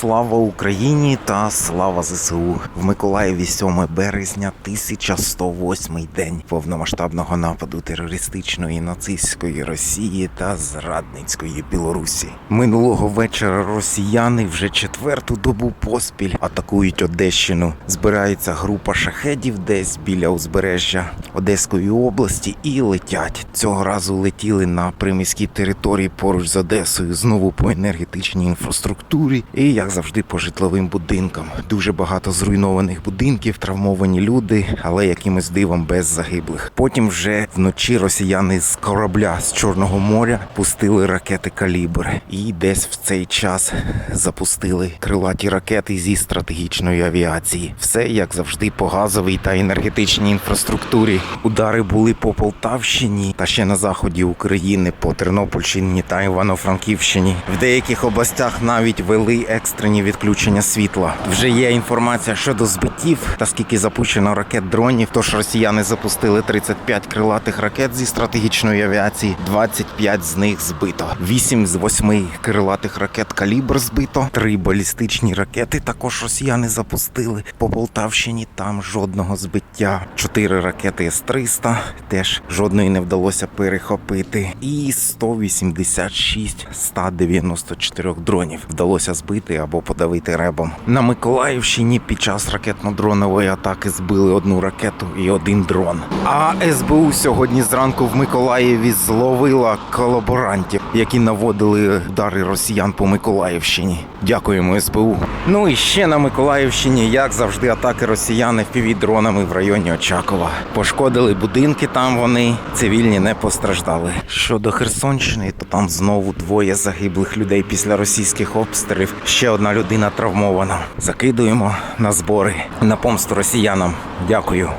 Слава Україні та слава ЗСУ в Миколаєві 7 березня 1108 день повномасштабного нападу терористичної нацистської Росії та зрадницької Білорусі. Минулого вечора росіяни вже четверту добу поспіль атакують Одещину. Збирається група шахедів десь біля узбережжя Одеської області і летять. Цього разу летіли на приміській території поруч з Одесою, знову по енергетичній інфраструктурі і, як завжди, по житловим будинкам. Дуже багато зруйнованих будинків, травмовані люди, але якимось дивом без загиблих. Потім вже вночі росіяни з корабля з Чорного моря пустили ракети калібр, і десь в цей час запустили крилаті ракети зі стратегічної авіації. Все як завжди по газовій та енергетичній інфраструктурі. Удари були по Полтавщині та ще на заході України, по Тернопільщині та Івано-Франківщині. В деяких областях навіть вели екстрені відключення світла. Вже є інформація щодо збиттів та скільки запущено ракет дронів. Тож росіяни запустили 35 крилатих ракет зі стратегічної авіації, 25 з них збито. 8 з 8 крилатих ракет калібр збито. Три балістичні ракети також росіяни запустили по Полтавщині. Там жодного збиття. Чотири ракети С-300 теж жодної не вдалося перехопити. І 186 з 194 дронів вдалося збити або подавити ребом. На Миколаївщині під час ракетно-дронової атаки збили одну ракету і один дрон. А СБУ сьогодні зранку в Миколаєві зловила колаборантів, які наводили удари росіян по Миколаївщині. Дякуємо СБУ. Ну і ще на Миколаївщині, як завжди, атаки росіян дронами в районі Очакова. Пошкодили будинки, там вони цивільні не постраждали. Щодо Херсонщини, то там знову двоє загиблих людей після російських обстрілів. Ще одна людина травмована. Закидуємо на збори на помсту росіянам. Дякую.